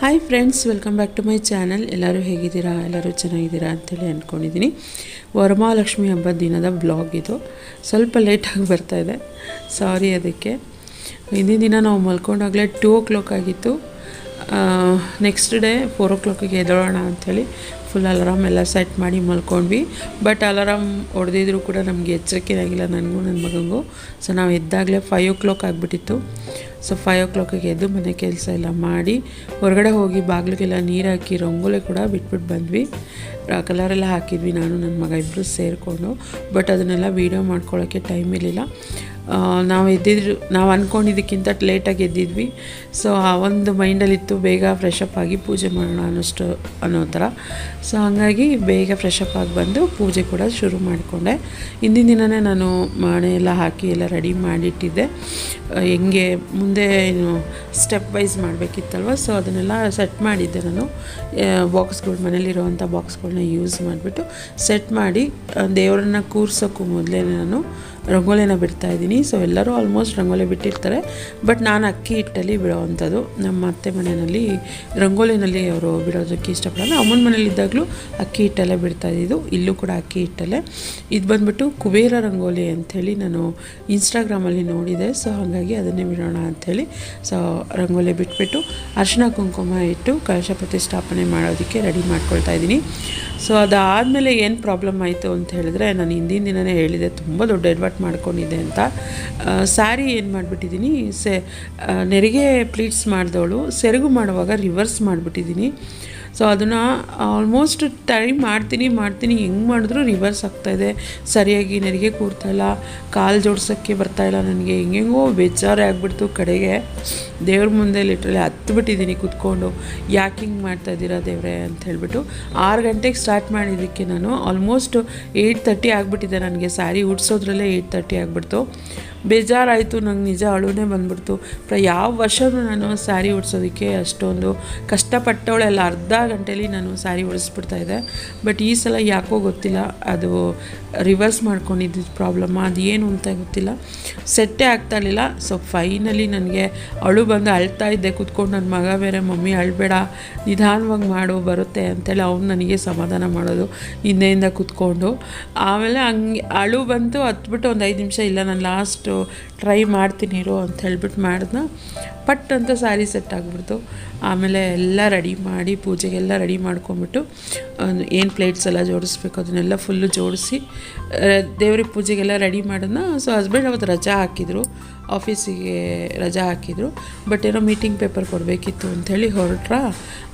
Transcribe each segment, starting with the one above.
Hi friends welcome back to my channel ಎಲ್ಲರೂ ಹೇಗಿದ್ದೀರಾ? ಎಲ್ಲರೂ ಚೆನ್ನಾಗಿದ್ದೀರಾ ಅಂತೇಳಿ ಅಂದ್ಕೊಂಡಿದ್ದೀನಿ. ವರಮಹಾಲಕ್ಷ್ಮಿ ಹಬ್ಬದ ದಿನದ ಬ್ಲಾಗ್ ಇದು. ಸ್ವಲ್ಪ ಲೇಟಾಗಿ ಬರ್ತಾಯಿದೆ ಸಾರಿ ಅದಕ್ಕೆ. ಹಿಂದಿನ ದಿನ ನಾವು ಮಲ್ಕೊಂಡಾಗಲೇ ಟೂ ಓ ಕ್ಲಾಕ್ ಆಗಿತ್ತು ನೆಕ್ಸ್ಟ್ ಡೇ ಫೋರ್ ಓ ಕ್ಲಾಕಿಗೆ ಎದ್ದೋಳೋಣ ಅಂಥೇಳಿ ಫುಲ್ ಅಲಾರಾಮ್ ಎಲ್ಲ ಸೆಟ್ ಮಾಡಿ ಮಲ್ಕೊಂಡ್ವಿ. ಬಟ್ ಅಲಾರಾಮ್ ಹೊಡೆದಿದ್ರು ಕೂಡ ನಮಗೆ ಎಚ್ಚರಿಕೆ ಆಗಿಲ್ಲ ನನಗೂ ನನ್ನ ಮಗನಿಗೂ ಸೊ ನಾವು ಎದ್ದಾಗಲೇ ಫೈವ್ ಓ ಕ್ಲಾಕ್ ಆಗಿಬಿಟ್ಟಿತ್ತು. ಸೊ ಫೈವ್ ಓ ಕ್ಲಾಕಿಗೆ ಎದ್ದು ಮನೆ ಕೆಲಸ ಎಲ್ಲ ಮಾಡಿ, ಹೊರಗಡೆ ಹೋಗಿ ಬಾಗಿಲಿಗೆಲ್ಲ ನೀರು ಹಾಕಿ, ರಂಗೋಲಿ ಕೂಡ ಬಿಟ್ಬಿಟ್ಟು ಬಂದ್ವಿ. ಕಲರೆಲ್ಲ ಹಾಕಿದ್ವಿ ನಾನು ನನ್ನ ಮಗ ಇಬ್ಬರು ಸೇರಿಕೊಂಡು. ಬಟ್ ಅದನ್ನೆಲ್ಲ ವೀಡಿಯೋ ಮಾಡ್ಕೊಳ್ಳೋಕ್ಕೆ ಟೈಮ್ ಇರಲಿಲ್ಲ. ನಾವು ಎದ್ದಿದ್ರು, ನಾವು ಅಂದ್ಕೊಂಡಿದ್ದಕ್ಕಿಂತ ಲೇಟಾಗಿ ಎದ್ದಿದ್ವಿ. ಸೊ ಆ ಒಂದು ಮೈಂಡಲ್ಲಿತ್ತು ಬೇಗ ಫ್ರೆಶ್ ಅಪ್ ಆಗಿ ಪೂಜೆ ಮಾಡೋಣ ಅನ್ನೋಷ್ಟು ಅನ್ನೋ ಥರ. ಸೊ ಹಾಗಾಗಿ ಬೇಗ ಫ್ರೆಶ್ ಅಪ್ ಆಗಿ ಬಂದು ಪೂಜೆ ಕೂಡ ಶುರು ಮಾಡಿಕೊಂಡೆ. ಹಿಂದಿನ ದಿನವೇ ನಾನು ಮಣೆ ಎಲ್ಲ ಹಾಕಿ ಎಲ್ಲ ರೆಡಿ ಮಾಡಿಟ್ಟಿದ್ದೆ. ಹೆಂಗೆ ಮುಂದೆ ಏನು ಸ್ಟೆಪ್ ವೈಸ್ ಮಾಡಬೇಕಿತ್ತಲ್ವ ಸೊ ಅದನ್ನೆಲ್ಲ ಸೆಟ್ ಮಾಡಿದ್ದೆ ನಾನು. ಬಾಕ್ಸ್ಗಳು ಮನೇಲಿರುವಂಥ ಬಾಕ್ಸ್ಗಳನ್ನ ಯೂಸ್ ಮಾಡಿಬಿಟ್ಟು ಸೆಟ್ ಮಾಡಿ ದೇವರನ್ನ ಕೂರ್ಸೋಕ್ಕೂ ಮೊದಲೇ ನಾನು ರಂಗೋಲಿನ ಬಿಡ್ತಾ ಇದ್ದೀನಿ. ಸೊ ಎಲ್ಲರೂ ಆಲ್ಮೋಸ್ಟ್ ರಂಗೋಲಿ ಬಿಟ್ಟಿರ್ತಾರೆ. ಬಟ್ ನಾನು ಅಕ್ಕಿ ಹಿಟ್ಟಲ್ಲಿ ಬಿಡೋವಂಥದ್ದು. ನಮ್ಮ ಅತ್ತೆ ಮನೆಯಲ್ಲಿ ರಂಗೋಲಿನಲ್ಲಿ ಅವರು ಬಿಡೋದಕ್ಕೆ ಇಷ್ಟಪಡಲ್ಲ. ಅಮ್ಮನ ಮನೇಲಿದ್ದಾಗಲೂ ಅಕ್ಕಿ ಹಿಟ್ಟಲ್ಲೇ ಬಿಡ್ತಾ ಇದ್ದಿದ್ದು. ಇಲ್ಲೂ ಕೂಡ ಅಕ್ಕಿ ಹಿಟ್ಟಲ್ಲೇ. ಇದು ಬಂದ್ಬಿಟ್ಟು ಕುಬೇರ ರಂಗೋಲಿ ಅಂಥೇಳಿ ನಾನು ಇನ್ಸ್ಟಾಗ್ರಾಮಲ್ಲಿ ನೋಡಿದೆ. ಸೊ ಹಾಗಾಗಿ ಅದನ್ನೇ ಬಿಡೋಣ ಅಂಥೇಳಿ. ಸೊ ರಂಗೋಲಿ ಬಿಟ್ಬಿಟ್ಟು ಅರ್ಶಿನ ಕುಂಕುಮ ಇಟ್ಟು ಕಳಶ ಪ್ರತಿಷ್ಠಾಪನೆ ಮಾಡೋದಕ್ಕೆ ರೆಡಿ ಮಾಡ್ಕೊಳ್ತಾ ಇದ್ದೀನಿ. ಸೊ ಅದಾದಮೇಲೆ ಏನು ಪ್ರಾಬ್ಲಮ್ ಆಯಿತು ಅಂತ ಹೇಳಿದ್ರೆ, ನಾನು ಹಿಂದಿನ ದಿನವೇ ಹೇಳಿದೆ, ತುಂಬ ದೊಡ್ಡ ಎಡ್ವರ್ಟ್ ಮಾಡ್ಕೊಂಡಿದ್ದೆ ಅಂತ. ಸ್ಯಾರಿ ಏನು ಮಾಡಿಬಿಟ್ಟಿದ್ದೀನಿ, ಸೆ ನೆರಿಗೆ ಪ್ಲೀಟ್ಸ್ ಮಾಡಿದವಳು, ಸೆರಗು ಮಾಡುವಾಗ ರಿವರ್ಸ್ ಮಾಡಿಬಿಟ್ಟಿದ್ದೀನಿ. ಸೊ ಅದನ್ನು ಆಲ್ಮೋಸ್ಟ್ ಟ್ರೈ ಮಾಡ್ತೀನಿ ಮಾಡ್ತೀನಿ, ಹೆಂಗೆ ಮಾಡಿದ್ರೂ ರಿವರ್ಸ್ ಆಗ್ತಾಯಿದೆ ಸರಿಯಾಗಿ ನೆರಿಗೆ ಕೂರ್ತಾಯಿಲ್ಲ ಕಾಲು ಜೋಡ್ಸೋಕ್ಕೆ ಬರ್ತಾಯಿಲ್ಲ ನನಗೆ. ಹೆಂಗೆಂಗೋ ಬೇಜಾರೇ ಆಗಿಬಿಡ್ತು ಕಡೆಗೆ. ದೇವ್ರ ಮುಂದೆ ಲಿಟ್ರಲಿ ಹತ್ಬಿಟ್ಟಿದ್ದೀನಿ ಕೂತ್ಕೊಂಡು. ಯಾಕೆ ಹಿಂಗೆ ಮಾಡ್ತಾಯಿದ್ದೀರಾ ದೇವ್ರೆ ಅಂತ ಹೇಳಿಬಿಟ್ಟು. ಆರು ಗಂಟೆಗೆ ಸ್ಟಾರ್ಟ್ ಮಾಡಿದ್ದಕ್ಕೆ ನಾನು ಆಲ್ಮೋಸ್ಟ್ ಏಯ್ಟ್ ತರ್ಟಿ ಆಗಿಬಿಟ್ಟಿದೆ ನನಗೆ. ಸ್ಯಾರಿ ಉಡ್ಸೋದ್ರಲ್ಲೇ ಏಯ್ಟ್ ತರ್ಟಿ ಆಗಿಬಿಡ್ತು. ಬೇಜಾರಾಯಿತು, ನಂಗೆ ನಿಜ ಅಳುನೇ ಬಂದ್ಬಿಡ್ತು. ಪ್ರ, ಯಾವ ವರ್ಷವೂ ನಾನು ಸ್ಯಾರಿ ಉಡ್ಸೋದಕ್ಕೆ ಅಷ್ಟೊಂದು ಕಷ್ಟಪಟ್ಟವಳೆಲ್ಲ ಅರ್ಧ ಗಂಟೇಲಿ ನಾನು ಸ್ಯಾರಿ ಉಡಿಸ್ಬಿಡ್ತಾಯಿದ್ದೆ ಬಟ್ ಈ ಸಲ ಯಾಕೋ ಗೊತ್ತಿಲ್ಲ, ಅದು ರಿವರ್ಸ್ ಮಾಡ್ಕೊಂಡಿದ್ದು ಪ್ರಾಬ್ಲಮ್ ಅದು ಏನು ಅಂತ ಗೊತ್ತಿಲ್ಲ. ಸೆಟ್ಟೇ ಆಗ್ತಾ ಇರಲಿಲ್ಲ, ಸೊ ಫೈನಲಿ ನನಗೆ ಅಳು ಬಂದು ಅಳ್ತಾ ಇದ್ದೆ. ಕೂತ್ಕೊಂಡು ನನ್ನ ಮಗ ಬೇರೆ, ಮಮ್ಮಿ, ಅಳ್ಬೇಡ, ನಿಧಾನವಾಗಿ ಮಾಡು, ಬರುತ್ತೆ ಅಂತೇಳಿ ಅವ್ನು ನನಗೆ ಸಮಾಧಾನ ಮಾಡೋದು ಹಿಂದೆಯಿಂದ ಕೂತ್ಕೊಂಡು. ಆಮೇಲೆ ಹಂಗೆ ಅಳು ಬಂತು ಹತ್ಬಿಟ್ಟು ಒಂದು ಐದು ನಿಮಿಷ ಇಲ್ಲ, ನಾನು ಲಾಸ್ಟ್ ಟ್ರೈ ಮಾಡ್ತೀನಿ ಇರೋ ಅಂತ ಹೇಳ್ಬಿಟ್ಟು ಮಾಡಿದ್ನ. ಪಟ್ ಅಂತ ಸ್ಯಾರಿ ಸೆಟ್ ಆಗಿಬಿಡ್ತು. ಆಮೇಲೆ ಎಲ್ಲ ರೆಡಿ ಮಾಡಿ ಪೂಜೆಗೆಲ್ಲ ರೆಡಿ ಮಾಡ್ಕೊಂಬಿಟ್ಟು ಏನು ಪ್ಲೇಟ್ಸ್ ಎಲ್ಲ ಜೋಡಿಸ್ಬೇಕು ಅದನ್ನೆಲ್ಲ ಫುಲ್ಲು ಜೋಡಿಸಿ ದೇವ್ರಿಗೆ ಪೂಜೆಗೆಲ್ಲ ರೆಡಿ ಮಾಡಿದ್ನ. ಸೊ ಹಸ್ಬೆಂಡ್ ಅವತ್ತು ರಜಾ ಹಾಕಿದರು. ಆಫೀಸಿಗೆ ರಜಾ ಹಾಕಿದರು. ಬಟ್ ಏನೋ ಮೀಟಿಂಗ್ ಪೇಪರ್ ಕೊಡಬೇಕಿತ್ತು ಅಂಥೇಳಿ ಹೊರಟ್ರ.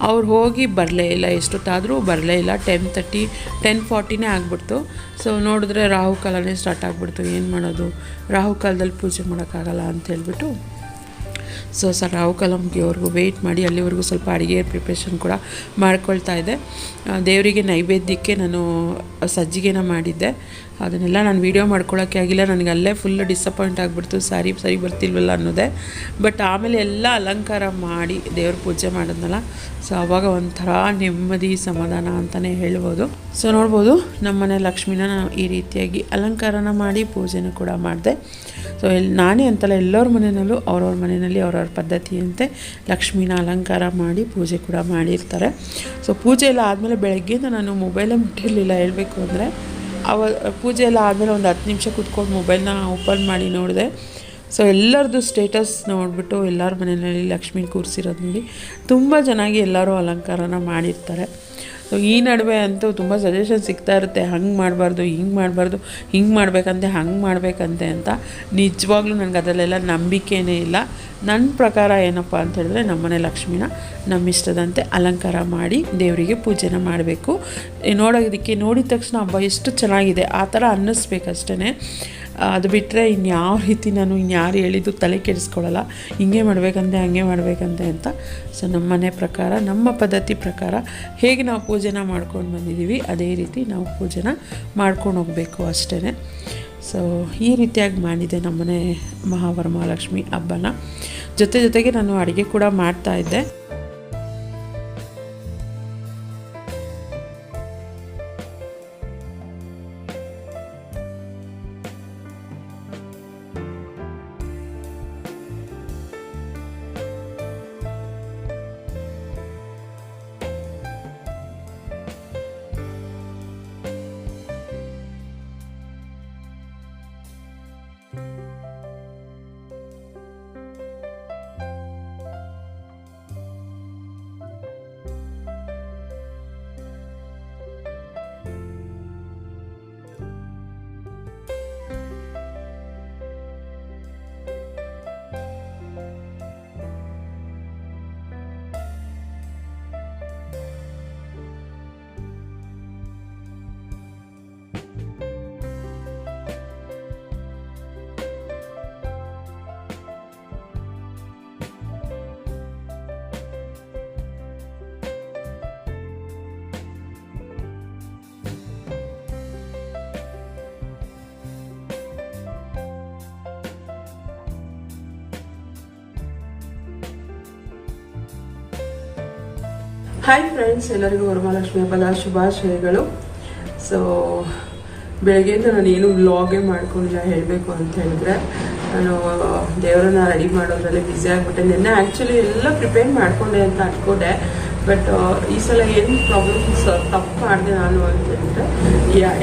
ಅವ್ರು ಹೋಗಿ ಬರಲೇ ಇಲ್ಲ, ಎಷ್ಟೊತ್ತಾದರೂ ಬರಲೇ ಇಲ್ಲ. ಟೆನ್ ತರ್ಟಿ ಟೆನ್ ಫಾರ್ಟಿನೇ ಆಗಿಬಿಡ್ತು. ಸೊ ನೋಡಿದ್ರೆ ರಾಹು ಕಾಲನೇ ಸ್ಟಾರ್ಟ್ ಆಗಿಬಿಡ್ತು. ಏನು ಮಾಡೋದು? ರಾಹು ಕಾಲದಲ್ಲಿ ಪೂಜೆ ಮಾಡೋಕ್ಕಾಗಲ್ಲ ಅಂತ ಹೇಳ್ಬಿಟ್ಟು. ಸೊ ಸರ್ ರಾಹು ಕಲಂಗೆ ಅವ್ರಿಗೂ ವೆಯ್ಟ್ ಮಾಡಿ, ಅಲ್ಲಿವರೆಗೂ ಸ್ವಲ್ಪ ಅಡುಗೆ ಪ್ರಿಪ್ರೇಷನ್ ಕೂಡ ಮಾಡ್ಕೊಳ್ತಾ ಇದ್ದೆ. ದೇವರಿಗೆ ನೈವೇದ್ಯಕ್ಕೆ ನಾನು ಸಜ್ಜಿಗೆನ ಮಾಡಿದ್ದೆ. ಅದನ್ನೆಲ್ಲ ನಾನು ವೀಡಿಯೋ ಮಾಡ್ಕೊಳ್ಳೋಕ್ಕೆ ಆಗಿಲ್ಲ. ನನಗೆ ಅಲ್ಲೇ ಫುಲ್ ಡಿಸಪಾಯಿಂಟ್ ಆಗಿಬಿಡ್ತು. ಸಾರಿ, ಸರಿ ಬರ್ತಿಲ್ವಲ್ಲ ಅನ್ನೋದೇ. ಬಟ್ ಆಮೇಲೆ ಎಲ್ಲ ಅಲಂಕಾರ ಮಾಡಿ ದೇವ್ರ ಪೂಜೆ ಮಾಡಿದ್ನಲ್ಲ. ಸೊ ಆವಾಗ ಒಂಥರ ನೆಮ್ಮದಿ, ಸಮಾಧಾನ ಅಂತಲೇ ಹೇಳ್ಬೋದು. ಸೊ ನೋಡ್ಬೋದು ನಮ್ಮನೆ ಲಕ್ಷ್ಮಿನ ನಾನು ಈ ರೀತಿಯಾಗಿ ಅಲಂಕಾರನ ಮಾಡಿ ಪೂಜೆನ ಕೂಡ ಮಾಡಿದೆ. ಸೊ ಎಲ್ಲಿ ನಾನೇ ಅಂತಲ್ಲ ಎಲ್ಲರ ಮನೆಯಲ್ಲೂ ಅವ್ರವ್ರ ಮನೆಯಲ್ಲಿ ಅವ್ರವ್ರ ಪದ್ಧತಿಯಂತೆ ಲಕ್ಷ್ಮೀನ ಅಲಂಕಾರ ಮಾಡಿ ಪೂಜೆ ಕೂಡ ಮಾಡಿರ್ತಾರೆ. ಸೊ ಪೂಜೆ ಎಲ್ಲ ಆದಮೇಲೆ ಬೆಳಗ್ಗೆಯಿಂದ ನಾನು ಮೊಬೈಲೇ ಮುಟ್ಟಿರಲಿಲ್ಲ ಹೇಳಬೇಕು ಅಂದರೆ ಅವ ಪೂಜೆ ಎಲ್ಲ ಆದಮೇಲೆ ಒಂದು ಹತ್ತು ನಿಮಿಷ ಕೂತ್ಕೊಂಡು ಮೊಬೈಲ್ನ ಓಪನ್ ಮಾಡಿ ನೋಡಿದೆ. ಸೊ ಎಲ್ಲರದ್ದು ಸ್ಟೇಟಸ್ ನೋಡಿಬಿಟ್ಟು ಎಲ್ಲರ ಮನೆಯಲ್ಲಿ ಲಕ್ಷ್ಮೀ ಕೂರಿಸಿರೋದು ನೋಡಿ ತುಂಬ ಚೆನ್ನಾಗಿ ಎಲ್ಲರೂ ಅಲಂಕಾರನ ಮಾಡಿರ್ತಾರೆ. ಸೊ ಈ ನಡುವೆ ಅಂತೂ ತುಂಬ ಸಜೆಷನ್ ಸಿಗ್ತಾ ಇರುತ್ತೆ. ಹಂಗೆ ಮಾಡಬಾರ್ದು, ಹಿಂಗೆ ಮಾಡಬಾರ್ದು, ಹಿಂಗೆ ಮಾಡಬೇಕಂತೆ, ಹಂಗೆ ಮಾಡಬೇಕಂತೆ ಅಂತ. ನಿಜವಾಗ್ಲೂ ನನಗೆ ಅದರಲ್ಲೆಲ್ಲ ನಂಬಿಕೆನೇ ಇಲ್ಲ. ನನ್ನ ಪ್ರಕಾರ ಏನಪ್ಪ ಅಂತ ಹೇಳಿದ್ರೆ, ನಮ್ಮನೆ ಲಕ್ಷ್ಮಿನ ನಮ್ಮ ಇಷ್ಟದಂತೆ ಅಲಂಕಾರ ಮಾಡಿ ದೇವರಿಗೆ ಪೂಜೆನ ಮಾಡಬೇಕು. ನೋಡೋದಕ್ಕೆ ನೋಡಿದ ತಕ್ಷಣ ಹಬ್ಬ ಎಷ್ಟು ಚೆನ್ನಾಗಿದೆ. ಆ ಥರ ಅನ್ನಿಸ್ಬೇಕಷ್ಟೇ ಅದು ಬಿಟ್ಟರೆ ಇನ್ಯಾವ ರೀತಿ ನಾನು ಇನ್ಯಾರು ಹೇಳಿದ್ದು ತಲೆ ಕೆಡಿಸ್ಕೊಳ್ಳಲ್ಲ ಹಿಂಗೆ ಮಾಡಬೇಕಂತೆ, ಹಂಗೆ ಮಾಡಬೇಕಂತೆ ಅಂತ. ಸೊ ನಮ್ಮ ಮನೆ ಪ್ರಕಾರ, ನಮ್ಮ ಪದ್ಧತಿ ಪ್ರಕಾರ ಹೇಗೆ ನಾವು ಪೂಜೆನ ಮಾಡ್ಕೊಂಡು ಬಂದಿದ್ದೀವಿ, ಅದೇ ರೀತಿ ನಾವು ಪೂಜೆನ ಮಾಡ್ಕೊಂಡು ಹೋಗಬೇಕು ಅಷ್ಟೇ ಸೊ ಈ ರೀತಿಯಾಗಿ ಮಾಡಿದೆ ನಮ್ಮನೆ ಮಹಾವರಮಹಾಲಕ್ಷ್ಮಿ ಹಬ್ಬನ. ಜೊತೆ ಜೊತೆಗೆ ನಾನು ಅಡುಗೆ ಕೂಡ ಮಾಡ್ತಾಯಿದ್ದೆ ಹಾಯ್ ಫ್ರೆಂಡ್ಸ್ ಎಲ್ಲರಿಗೂ ವರಮಹಾಲಕ್ಷ್ಮಿ ಹಬ್ಬದ ಶುಭಾಶಯಗಳು. ಸೊ ಬೆಳಗ್ಗೆಯಿಂದ ನಾನು ಏನು ವ್ಲಾಗೇ ಮಾಡ್ಕೊಂಡಿಲ್ಲ ಹೇಳಬೇಕು ಅಂತ ಹೇಳಿದ್ರೆ, ನಾನು ದೇವರನ್ನ ರೆಡಿ ಮಾಡೋದ್ರಲ್ಲಿ ಬ್ಯುಸಿ ಆಗಿಬಿಟ್ಟೆ. ನಿನ್ನೆ ಆ್ಯಕ್ಚುಲಿ ಎಲ್ಲ ಪ್ರಿಪೇರ್ ಮಾಡಿಕೊಂಡೆ ಅಂತ ಅಂದ್ಕೊಂಡೆ ಬಟ್ ಈ ಸಲ ಏನು ಪ್ರಾಬ್ಲಮ್ಸ್ ತಪ್ಪು ಮಾಡಿದೆ ನಾನು ಅಂತ ಹೇಳಿದ್ರೆ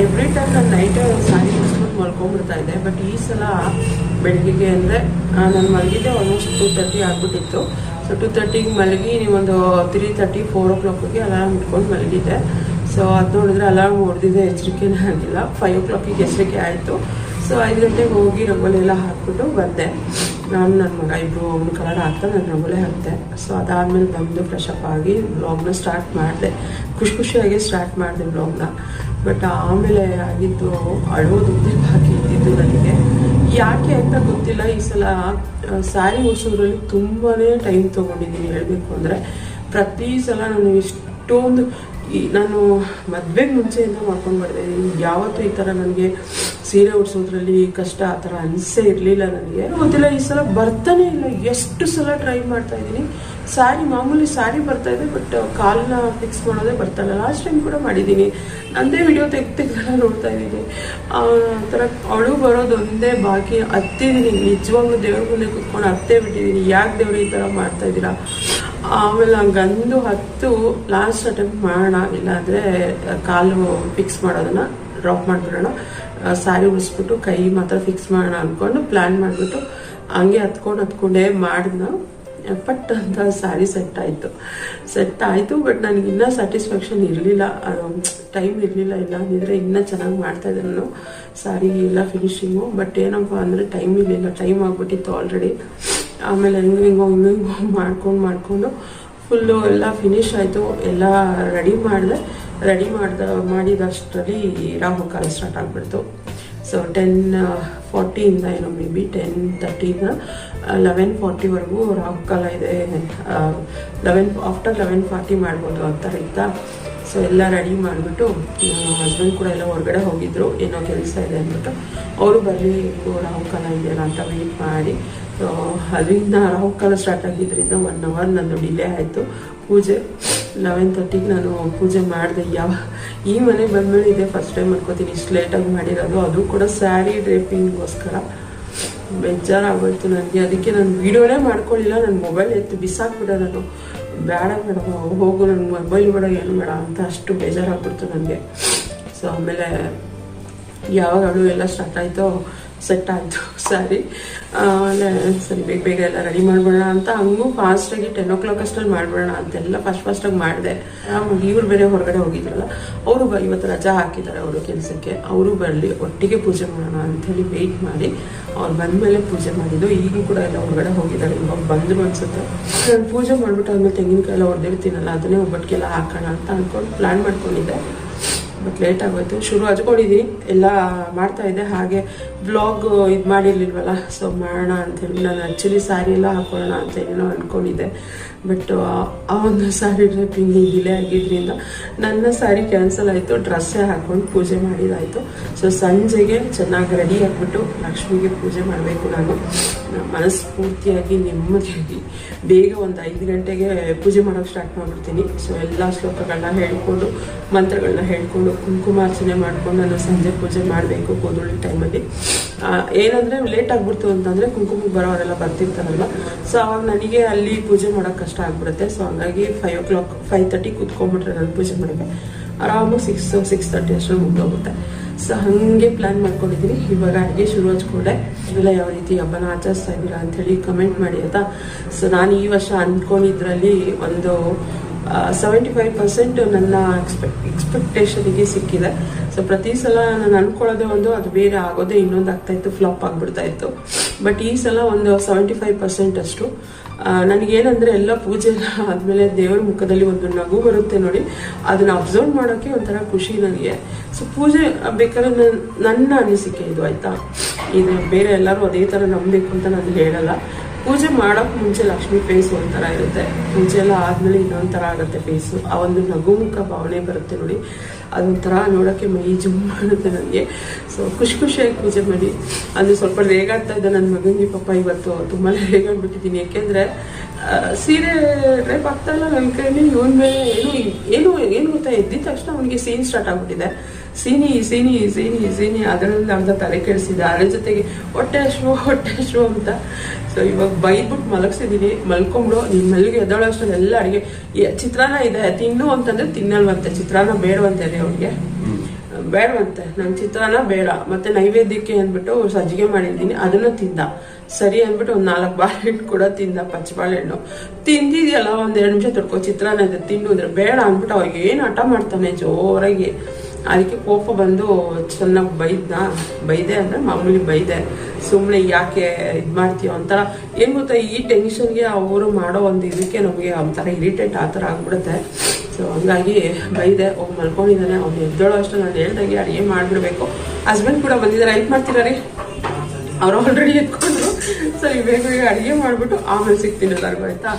ಎವ್ರಿ ಟೈಮ್ ನಾನು ನೈಟ್ ಸಾರಿ ಮುಸ್ಕೊಂಡು ಮಲ್ಕೊಂಡ್ಬಿಡ್ತಾ ಇದ್ದೆ ಬಟ್ ಈ ಸಲ ಬೆಳಗ್ಗೆಗೆ ಅಂದರೆ ನಾನು ಮಲಗಿದ್ದೆ ಆಲ್ಮೋಸ್ಟ್ ಟೂ ತರ್ಟಿ ಆಗಿಬಿಟ್ಟಿತ್ತು. ಸೊ ಟು ತರ್ಟಿಗೆ ಮಲಗಿ ನೀವೊಂದು ತ್ರೀ ತರ್ಟಿ ಫೋರ್ ಓ ಕ್ಲಾಕಿಗೆ ಅಲಾರ್ಮ್ ಇಟ್ಕೊಂಡು ಮಲಗಿದ್ದೆ. ಸೊ ಅದು ನೋಡಿದ್ರೆ ಅಲಾರ್ಮ್ ಹೊಡೆದಿದ್ದೆ ಎಚ್ಚರಿಕೆನೇ ಆಗಿಲ್ಲ. ಫೈವ್ ಓ ಕ್ಲಾಕಿಗೆ ಎಚ್ಚರಿಕೆ ಆಯಿತು. ಸೊ ಐದು ಗಂಟೆಗೆ ಹೋಗಿ ರಂಗೋಲಿ ಎಲ್ಲ ಹಾಕ್ಬಿಟ್ಟು ಬಂದೆ. ನಾನು ನನ್ನ ಮಗ ಇಬ್ಬರು ಅವ್ನ ಕಲರ್ ಹಾಕ್ತಾ ನಾನು ರಂಗೋಲಿ ಹಾಕ್ತೆ ಸೊ ಅದಾದಮೇಲೆ ಬಂದು ಫ್ರೆಶ್ ಅಪ್ ಆಗಿ ವ್ಲಾಗ್ನ ಸ್ಟಾರ್ಟ್ ಮಾಡಿದೆ. ಖುಷಿ ಖುಷಿಯಾಗಿ ಸ್ಟಾರ್ಟ್ ಮಾಡಿದೆ ವ್ಲಾಗ್ನ ಬಟ್ ಆಮೇಲೆ ಆಗಿದ್ದು ಅಳೋದು ಬಾಕಿ ಇದ್ದಿದ್ದು ನನಗೆ. ಯಾಕೆ ಅಂತ ಗೊತ್ತಿಲ್ಲ. ಈ ಸಲ ಸ್ಯಾರಿ ಉಡ್ಸೋದ್ರಲ್ಲಿ ತುಂಬಾ ಟೈಮ್ ತೊಗೊಂಡಿದ್ದೀನಿ ಹೇಳಬೇಕು ಅಂದರೆ, ಪ್ರತಿ ಸಲ ನಾನು ಎಷ್ಟೊಂದು ನಾನು ಮದ್ವೆಗೆ ಮುಂಚೆಯಿಂದ ಮಾಡ್ಕೊಂಡು ಮಾಡಿದೆ ಯಾವತ್ತೂ ಈ ಥರ ನನಗೆ ಸೀರೆ ಉಡ್ಸೋದ್ರಲ್ಲಿ ಕಷ್ಟ, ಆ ಥರ ಅನಿಸೇ ಇರಲಿಲ್ಲ ನನಗೆ. ಗೊತ್ತಿಲ್ಲ, ಈ ಸಲ ಬರ್ತಾನೆ ಇಲ್ಲ. ಎಷ್ಟು ಸಲ ಟ್ರೈ ಮಾಡ್ತಾ ಇದ್ದೀನಿ. ಸ್ಯಾರಿ ಮಾಮೂಲಿ ಸ್ಯಾರಿ ಬರ್ತಾ ಇದೆ ಬಟ್ ಕಾಲನ್ನ ಫಿಕ್ಸ್ ಮಾಡೋದೇ ಬರ್ತಾ ಇಲ್ಲ. ಲಾಸ್ಟ್ ಟೈಮ್ ಕೂಡ ಮಾಡಿದ್ದೀನಿ. ನಂದೇ ವಿಡಿಯೋ ತೆಗ್ದು ತೆಗ್ದೆಲ್ಲ ನೋಡ್ತಾ ಇದ್ದೀನಿ. ಆ ಥರ ಅಳು ಬರೋದು ಒಂದೇ ಬಾಕಿ. ಹತ್ತಿದ್ದೀನಿ ನಿಜವಾಗ್ಲೂ ದೇವ್ರ ಮುಂದೆ ಕುತ್ಕೊಂಡು ಹತ್ತೇ ಬಿಟ್ಟಿದ್ದೀನಿ. ಯಾಕೆ ದೇವ್ರು ಈ ಥರ ಮಾಡ್ತಾ ಇದ್ದೀರಾ? ಆಮೇಲೆ ಗಂದು ಹತ್ತು ಲಾಸ್ಟ್ ಅಟೆಂಪ್ಟ್ ಮಾಡೋಣ, ಇಲ್ಲಾಂದರೆ ಕಾಲು ಫಿಕ್ಸ್ ಮಾಡೋದನ್ನ ಡ್ರಾಪ್ ಮಾಡಿಬಿಡೋಣ. ಸ್ಯಾರಿ ಉಳಿಸ್ಬಿಟ್ಟು ಕೈ ಮಾತ್ರ ಫಿಕ್ಸ್ ಮಾಡೋಣ ಅಂದ್ಕೊಂಡು ಪ್ಲ್ಯಾನ್ ಮಾಡಿಬಿಟ್ಟು ಹಂಗೆ ಹತ್ಕೊಂಡು ಹತ್ಕೊಂಡೇ ಮಾಡಿದ್ನ. ಪಟ್ ಅಂತ ಸ್ಯಾರಿ ಸೆಟ್ ಆಯಿತು. ಸೆಟ್ ಆಯಿತು ಬಟ್ ನನಗೆ ಇನ್ನೂ ಸ್ಯಾಟಿಸ್ಫ್ಯಾಕ್ಷನ್ ಇರಲಿಲ್ಲ. ಟೈಮ್ ಇರಲಿಲ್ಲ ಇಲ್ಲ ಅಂದಿದ್ರೆ ಇನ್ನೂ ಚೆನ್ನಾಗಿ ಮಾಡ್ತಾಯಿದ್ದೆ ನಾನು. ಸಾರಿ ಎಲ್ಲ ಫಿನಿಶಿಂಗು ಬಟ್ ಏನಪ್ಪ ಅಂದರೆ ಟೈಮ್ ಇರಲಿಲ್ಲ. ಟೈಮ್ ಆಗಿಬಿಟ್ಟಿತ್ತು ಆಲ್ರೆಡಿ ಆಮೇಲೆ ಹೆಂಗೆ, ಹಿಂಗೋ, ಹಿಂಗೆ, ಹಿಂಗೋ ಮಾಡ್ಕೊಂಡು, ಮಾಡಿಕೊಂಡು ಫುಲ್ಲು ಎಲ್ಲ ಫಿನಿಶ್ ಆಯಿತು. ಎಲ್ಲ ರೆಡಿ ಮಾಡಿದೆ. ರೆಡಿ ಮಾಡ್ದ, ಮಾಡಿದಷ್ಟರಲ್ಲಿ ರಾಹು ಕಾಲ ಸ್ಟಾರ್ಟ್ ಆಗಿಬಿಡ್ತು. ಸೊ ಟೆನ್ ಫಾರ್ಟಿಯಿಂದ ಏನೋ ಮೇ ಬಿ ಟೆನ್ ತರ್ಟಿಯಿಂದ ಲೆವೆನ್ ಫಾರ್ಟಿವರೆಗೂ ರಾಹು ಕಾಲ ಇದೆ. ಲೆವೆನ್ ಆಫ್ಟರ್ ಲೆವೆನ್ ಫಾರ್ಟಿ ಮಾಡ್ಬೋದು ಅಂತ ಇತ್ತಾ ಸೊ ಎಲ್ಲ ರೆಡಿ ಮಾಡಿಬಿಟ್ಟು ಹಸ್ಬೆಂಡ್ ಕೂಡ ಎಲ್ಲ ಹೊರಗಡೆ ಹೋಗಿದ್ರು. ಏನೋ ಕೆಲಸ ಇದೆ ಅಂದ್ಬಿಟ್ಟು. ಅವರು ಬರಲಿ ರಾಹು ಕಾಲ ಇದೆಯಲ್ಲ ಅಂತ ವೆಯ್ಟ್ ಮಾಡಿ. ಅದರಿಂದ ರಾಹು ಕಾಲ ಸ್ಟಾರ್ಟ್ ಆಗಿದ್ದರಿಂದ ಒನ್ ಅವರ್ ನಂದು ಡಿಲೇ ಆಯಿತು. ಪೂಜೆ ಲೆವೆನ್ ತರ್ಟಿಗೆ ನಾನು ಪೂಜೆ ಮಾಡಿದೆ. ಯಾವ, ಈ ಮನೆ ಬಂದಮೇಲೆ ಇದೆ ಫಸ್ಟ್ ಟೈಮ್ ಮಾಡ್ಕೋತೀನಿ ಇಷ್ಟು ಲೇಟಾಗಿ ಮಾಡಿರೋದು. ಅದು ಕೂಡ ಸ್ಯಾರಿ ಡ್ರೇಪಿಂಗ್ಗೋಸ್ಕರ ಬೇಜಾರಾಗೋಯ್ತು ನನಗೆ. ಅದಕ್ಕೆ ನಾನು ವೀಡಿಯೋನೇ ಮಾಡ್ಕೊಳ್ಳಿಲ್ಲ ನನ್ನ ಮೊಬೈಲ್ ಎತ್ತು ಬಿಸಾಕ್ಬಿಡ ನಾನು. ಬೇಡ ಬೇಡ ಹೋಗು. ನನ್ನ ಮೊಬೈಲ್ ಬೇಡ ಏನು ಬೇಡ ಅಂತ ಅಷ್ಟು ಬೇಜಾರಾಗ್ಬಿಡ್ತು ನನಗೆ. ಸೊ ಆಮೇಲೆ ಯಾವಾಗ ಎಲ್ಲ ಸ್ಟಾರ್ಟ್ ಆಯಿತೋ ಸೆಟ್ ಆಯಿತು. ಸ್ಯಾರಿ ಸರಿ, ಬೇಗ ಬೇಗ ಎಲ್ಲ ರೆಡಿ ಮಾಡ್ಬಿಡೋಣ ಅಂತ ಹಂಗೂ ಫಾಸ್ಟಾಗಿ ಟೆನ್ ಓ ಕ್ಲಾಕ್ ಅಷ್ಟಲ್ಲಿ ಮಾಡ್ಬಿಡೋಣ ಅಂತೆಲ್ಲ ಫಸ್ಟ್ ಫಾಸ್ಟಾಗಿ ಮಾಡಿದೆ. ಇವ್ರು ಬೇರೆ ಹೊರಗಡೆ ಹೋಗಿದ್ರಲ್ಲ, ಅವರು ಇವತ್ತು ರಜಾ ಹಾಕಿದ್ದಾರೆ ಅವರು ಕೆಲಸಕ್ಕೆ. ಅವರು ಬರಲಿ, ಒಟ್ಟಿಗೆ ಪೂಜೆ ಮಾಡೋಣ ಅಂಥೇಳಿ ವೆಯ್ಟ್ ಮಾಡಿ. ಅವ್ರು ಬಂದಮೇಲೆ ಪೂಜೆ ಮಾಡಿದ್ದು. ಈಗಲೂ ಕೂಡ ಎಲ್ಲ ಹೊರಗಡೆ ಹೋಗಿದ್ದಾರೆ. ಇವಾಗ ಬಂದರು ಅನ್ಸುತ್ತೆ. ನಾನು ಪೂಜೆ ಮಾಡಿಬಿಟ್ಟು ಆದಮೇಲೆ ತೆಂಗಿನಕಾಯಿ ಎಲ್ಲ ಹೊಡೆದಿರ್ತೀನಲ್ಲ ಅದನ್ನೇ ಒಬ್ಬಟ್ಟಿಗೆಲ್ಲ ಹಾಕೋಣ ಅಂತ ಅಂದ್ಕೊಂಡು ಪ್ಲ್ಯಾನ್ ಮಾಡ್ಕೊಂಡಿದ್ದೆ. ಬಟ್ ಲೇಟ್ ಆಗೋಯ್ತು. ಶುರು ಹಚ್ಕೊಂಡಿದ್ದೀನಿ ಎಲ್ಲ ಮಾಡ್ತಾ ಇದ್ದೆ. ಹಾಗೆ ಬ್ಲಾಗ್ ಇದು ಮಾಡಿರಲಿಲ್ವಲ್ಲ? ಸೊ ಮಾಡೋಣ ಅಂತೇಳಿ ನಾನು ಆ್ಯಕ್ಚುಲಿ ಸ್ಯಾರಿ ಎಲ್ಲ ಹಾಕೊಳ್ಳೋಣ ಅಂತ ಏನೋ ಅಂದ್ಕೊಂಡಿದ್ದೆ ಬಟ್ ಆ ಒಂದು ಸ್ಯಾರಿ ಡ್ರೈಪಿಂಗ್ ಡಿಲೇ ಆಗಿದ್ದರಿಂದ ನನ್ನ ಸ್ಯಾರಿ ಕ್ಯಾನ್ಸಲ್ ಆಯಿತು. ಡ್ರೆಸ್ಸೇ ಹಾಕ್ಕೊಂಡು ಪೂಜೆ ಮಾಡಿದಾಯಿತು. ಸೊ ಸಂಜೆಗೆ ಚೆನ್ನಾಗಿ ರೆಡಿ ಆಗಿಬಿಟ್ಟು ಲಕ್ಷ್ಮಿಗೆ ಪೂಜೆ ಮಾಡಬೇಕು ನಾನು. ಮನಸ್ಫೂರ್ತಿಯಾಗಿ ನೆಮ್ಮದಿಯಾಗಿ ಬೇಗ ಒಂದು ಐದು ಗಂಟೆಗೆ ಪೂಜೆ ಮಾಡೋಕ್ಕೆ ಸ್ಟಾರ್ಟ್ ಮಾಡಿಬಿಡ್ತೀನಿ. ಸೊ ಎಲ್ಲ ಶ್ಲೋಕಗಳನ್ನ ಹೇಳ್ಕೊಂಡು, ಮಂತ್ರಗಳನ್ನ ಹೇಳ್ಕೊಂಡು ಕುಂಕುಮಾರ್ಚನೆ ಮಾಡ್ಕೊಂಡು ನಾನು ಸಂಜೆ ಪೂಜೆ ಮಾಡಬೇಕು ಕೂದುಳಿ ಟೈಮಲ್ಲಿ ಏನಂದರೆ ಲೇಟ್ ಆಗಿಬಿಡ್ತು ಅಂತಂದರೆ ಕುಂಕುಮಕ್ಕೆ ಬರೋರೆಲ್ಲ ಬರ್ತಿರ್ತಾರಲ್ಲ ಸೊ ಅವಾಗ ನನಗೆ ಅಲ್ಲಿ ಪೂಜೆ ಮಾಡೋಕ್ಕೆ ಕಷ್ಟ ಆಗ್ಬಿಡುತ್ತೆ. ಸೊ ಹಂಗಾಗಿ five o'clock five thirty ಕೂತ್ಕೊಂಡ್ಬಿಟ್ರೆ ನಾನು ಪೂಜೆ ಮಾಡೋಕ್ಕೆ. ಆರಾಮಾಗಿ ಸಿಕ್ಸ್ ಸಿಕ್ಸ್ ತರ್ಟಿ ಅಷ್ಟರಲ್ಲಿ ಮುಗ್ದೋಗುತ್ತೆ. ಸೊ ಹಾಗೆ ಪ್ಲ್ಯಾನ್ ಮಾಡ್ಕೊಂಡಿದ್ದೀನಿ ಇವಾಗ ಅಡುಗೆ ಶುರು ಹಚ್ಕೊಂಡೆ ಇವೆಲ್ಲ ಯಾವ ರೀತಿ ಹಬ್ಬನ ಆಚರಿಸ್ತಾ ಇದ್ದೀರಾ ಹೇಳಿ ಕಮೆಂಟ್ ಮಾಡಿ ಆಯ್ತಾ? ಸೊ ನಾನು ಈ ವರ್ಷ ಅಂದ್ಕೊಂಡಿದ್ರಲ್ಲಿ ಒಂದು ಸೆವೆಂಟಿ ಫೈವ್ ಪರ್ಸೆಂಟ್ ನನ್ನ ಎಕ್ಸ್ಪೆಕ್ಟ್ ಎಕ್ಸ್ಪೆಕ್ಟೇಷನಿಗೆ ಸಿಕ್ಕಿದೆ. ಸೊ ಪ್ರತಿ ಸಲ ನಾನು ಅನ್ಕೊಳ್ಳೋದೇ ಒಂದು, ಅದು ಬೇರೆ ಆಗೋದೇ, ಇನ್ನೊಂದು ಆಗ್ತಾ ಇತ್ತು ಫ್ಲಾಪ್ ಆಗಿಬಿಡ್ತಾ ಇತ್ತು. ಬಟ್ ಈ ಸಲ ಒಂದು ಸೆವೆಂಟಿ ಫೈವ್ ಪರ್ಸೆಂಟ್ ಅಷ್ಟು ನನಗೇನಂದರೆ ಎಲ್ಲ ಪೂಜೆ ಆದಮೇಲೆ ದೇವರ ಮುಖದಲ್ಲಿ ಒಂದು ನಗು ಬರುತ್ತೆ ನೋಡಿ. ಅದನ್ನ ಅಬ್ಸರ್ವ್ ಮಾಡೋಕ್ಕೆ ಒಂಥರ ಖುಷಿ ನನಗೆ. ಸೊ ಪೂಜೆ ಬೇಕಾದ್ರೆ ನನ್ನ ನನ್ನ ಅನಿಸಿಕೆ ಇದು, ಆಯಿತಾ? ಇದು ಬೇರೆ ಎಲ್ಲರೂ ಅದೇ ಥರ ನಂಬಬೇಕು ಅಂತ ನಾನು ಹೇಳಲ್ಲ. ಪೂಜೆ ಮಾಡೋಕೆ ಮುಂಚೆ ಲಕ್ಷ್ಮಿ ಫೇಸ್ ಒಂಥರ ಇರುತ್ತೆ. ಪೂಜೆ ಎಲ್ಲ ಆದಮೇಲೆ ಇನ್ನೊಂಥರ ಆಗುತ್ತೆ ಫೇಸು ಆ ಒಂದು ನಗುಮುಖ ಭಾವನೆ ಬರುತ್ತೆ ನೋಡಿ. ಅದೊಂಥರ ನೋಡೋಕ್ಕೆ ಮೈ ಜುಮ್ ಮಾಡುತ್ತೆ ನನಗೆ ಸೊ ಖುಷಿ ಖುಷಿಯಾಗಿ ಪೂಜೆ ಮಾಡಿ. ಅದು ಸ್ವಲ್ಪ ರೇಗಾಡ್ತಾ ಇದ್ದೆ ನನ್ನ ಮಗನಿಗೆ ಪಾಪ ಇವತ್ತು ತುಂಬಾ ರೇಗಾಡ್ಬಿಟ್ಟಿದ್ದೀನಿ ಯಾಕೆಂದರೆ ಸೀರೆ ಡ್ರೈಪ್ ಆಗ್ತಾ ಇಲ್ಲ ನನ್ನ ಕೈಲಿ ಇವನ್ ಮೇಲೆ ಏನು ಏನು ಏನು ಗೊತ್ತಾ ಎದ್ದಿದ ತಕ್ಷಣ ಅವನಿಗೆ ಸೀನ್ ಸ್ಟಾರ್ಟ್ ಆಗ್ಬಿಟ್ಟಿದೆ. ಸೀನಿ ಸೀನಿ ಸೀನಿ ಸೀನಿ ಅದರಲ್ಲಿ ಅರ್ಧ ತಲೆ ಕೆಡಿಸಿದೆ. ಅದ್ರ ಜೊತೆಗೆ ಹೊಟ್ಟೆ ಹಶ್ವು ಹೊಟ್ಟೆ ಹಶ್ವು ಅಂತ. ಸೊ ಇವಾಗ ಬೈದ್ಬಿಟ್ಟು ಮಲಗಿಸಿದ್ದೀನಿ ಮಲ್ಕೊಂಬಿಡು. ನೀನು ಮಲ್ಲಿಗೆ ಎದ್ದೋಳೋ ಅಷ್ಟರಲ್ಲಿ ಎಲ್ಲ ಅಡುಗೆ. ಚಿತ್ರಾನ್ನ ಇದೆ. ತಿನ್ನು ಅಂತಂದ್ರೆ ತಿನ್ನಲ್ವಂತೆ. ಚಿತ್ರಾನ್ನ ಬೇಡವಂತೆ ರೀ ಅವ್ರಿಗೆ ಬೇಡವಂತೆ. ನಂಗೆ ಚಿತ್ರಾನ್ನ ಬೇಡ. ಮತ್ತೆ ನೈವೇದ್ಯಕ್ಕೆ ಅಂದ್ಬಿಟ್ಟು ಸಜ್ಜಿಗೆ ಮಾಡಿದ್ದೀನಿ. ಅದನ್ನ ತಿಂದ. ಸರಿ ಅಂದ್ಬಿಟ್ಟು ಒಂದು ನಾಲ್ಕು ಬಾಳೆಹಣ್ಣು ಕೂಡ ತಿಂದ ಪಚ್ಚಬಾಳೆಹಣ್ಣು ತಿಂದಿದೆಯಲ್ಲ ತಿಂದಿದ್ಯಲ್ಲ ಒಂದ್ ಎರಡು ನಿಮಿಷ ತೊಡ್ಕೊ ಚಿತ್ರಾನ್ನ ಇದೆ ತಿನ್ನು ಅಂದ್ರೆ ಬೇಡ ಅಂದ್ಬಿಟ್ಟು ಅವಾಗ ಏನು ಹಠ ಮಾಡ್ತಾನೆ ಜೋರಾಗಿ. ಅದಕ್ಕೆ ಕೋಪ ಬಂದು ಚೆನ್ನಾಗಿ ಬೈದ ಬೈದೆ ಅಂದ್ರೆ ಮಾಮೂಲಿ ಬೈದೆ. ಸುಮ್ಮನೆ ಯಾಕೆ ಇದು ಮಾಡ್ತೀಯೋ ಒಂಥರ. ಏನು ಗೊತ್ತಾ, ಈ ಟೆನ್ಷನ್ಗೆ ಅವರು ಮಾಡೋ ಒಂದು ಇದಕ್ಕೆ ನಮಗೆ ಒಂಥರ ಇರಿಟೇಟ್ ಆ ಥರ ಆಗ್ಬಿಡುತ್ತೆ. ಸೊ ಹಂಗಾಗಿ ಬೈದೆ, ಹೋಗಿ ಮಲ್ಕೊಂಡಿದ್ದಾನೆ. ಅವ್ನು ಎದ್ದೋಳೋ ಅಷ್ಟು. ನಾನು ಹೇಳ್ದಾಗೆ ಅಡುಗೆ ಮಾಡಿಬಿಡ್ಬೇಕು. ಹಸ್ಬೆಂಡ್ ಕೂಡ ಬಂದಿದ್ದಾರೆ. ಹೆಲ್ಪ್ ಮಾಡ್ತೀರಾ ರೀ? ಅವ್ರು ಆಲ್ರೆಡಿ ಎತ್ಕೊಂಡ್ರು. ಸರಿ, ಬೇಗ ಬೇಗ ಅಡುಗೆ ಮಾಡಿಬಿಟ್ಟು ಆಮೇಲೆ ಸಿಗ್ತೀನಿ ಎಲ್ಲರಿಗೂ ಆಯ್ತಾ?